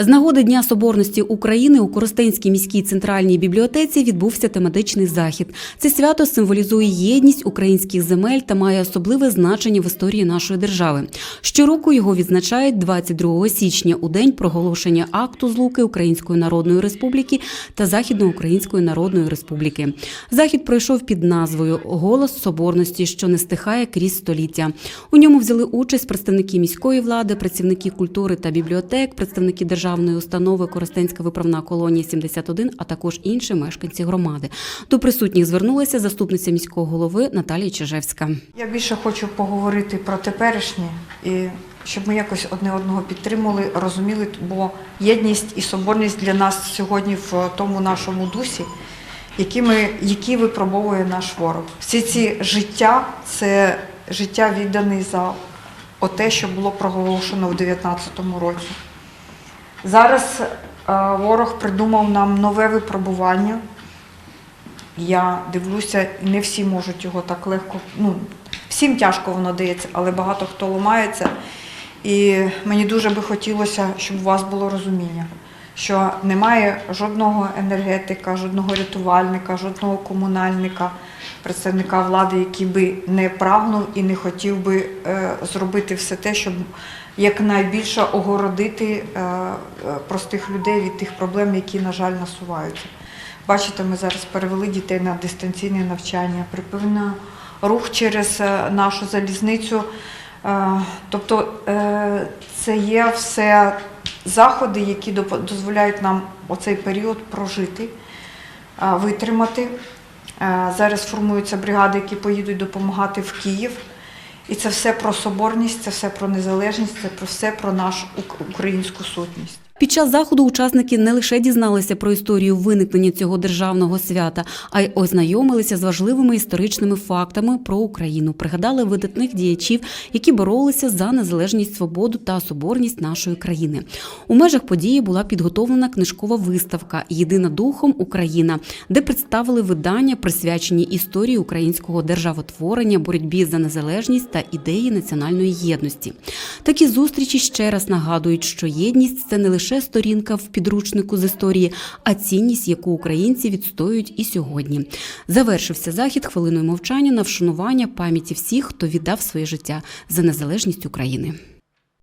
З нагоди Дня Соборності України у Коростенській міській центральній бібліотеці відбувся тематичний захід. Це свято символізує єдність українських земель та має особливе значення в історії нашої держави. Щороку його відзначають 22 січня у день проголошення акту злуки Української Народної Республіки та Західноукраїнської Народної Республіки. Захід пройшов під назвою Голос Соборності, що не стихає крізь століття. У ньому взяли участь представники міської влади, працівники культури та бібліотек, представники державної установи Коростенська виправна колонія 71, а також інші мешканці громади. До присутніх звернулася заступниця міського голови Наталія Чижевська. Я більше хочу поговорити про теперішнє і щоб ми якось одне одного підтримували, розуміли, бо єдність і соборність для нас сьогодні в тому нашому дусі, які, ми, які випробовує наш ворог. Всі ці життя це життя віддане за те, що було проголошено в 2019 році. Зараз е, ворог придумав нам нове випробування. Я дивлюся, не всі можуть його так легко. Ну, всім тяжко воно дається, але багато хто ламається. І мені дуже би хотілося, щоб у вас було розуміння, що немає жодного енергетика, жодного рятувальника, жодного комунальника, представника влади, який би не прагнув і не хотів би е, зробити все те, щоб якнайбільше огородити е, е, простих людей від тих проблем, які, на жаль, насуваються. Бачите, ми зараз перевели дітей на дистанційне навчання, припинено рух через нашу залізницю. Тобто це є все заходи, які дозволяють нам оцей період прожити, витримати. Е, Зараз формуються бригади, які поїдуть допомагати в Київ. І це все про соборність, це все про незалежність, це про все про нашу українську сутність. Під час заходу учасники не лише дізналися про історію виникнення цього державного свята, а й ознайомилися з важливими історичними фактами про Україну, пригадали видатних діячів, які боролися за незалежність, свободу та соборність нашої країни. У межах події була підготовлена книжкова виставка Єдина духом Україна, де представили видання, присвячені історії українського державотворення, боротьбі за незалежність та ідеї національної єдності. Такі зустрічі ще раз нагадують, що єдність це не лише сторінка в підручнику з історії, а цінність, яку українці відстоюють і сьогодні. Завершився захід хвилиною мовчання на вшанування пам'яті всіх, хто віддав своє життя за незалежність України.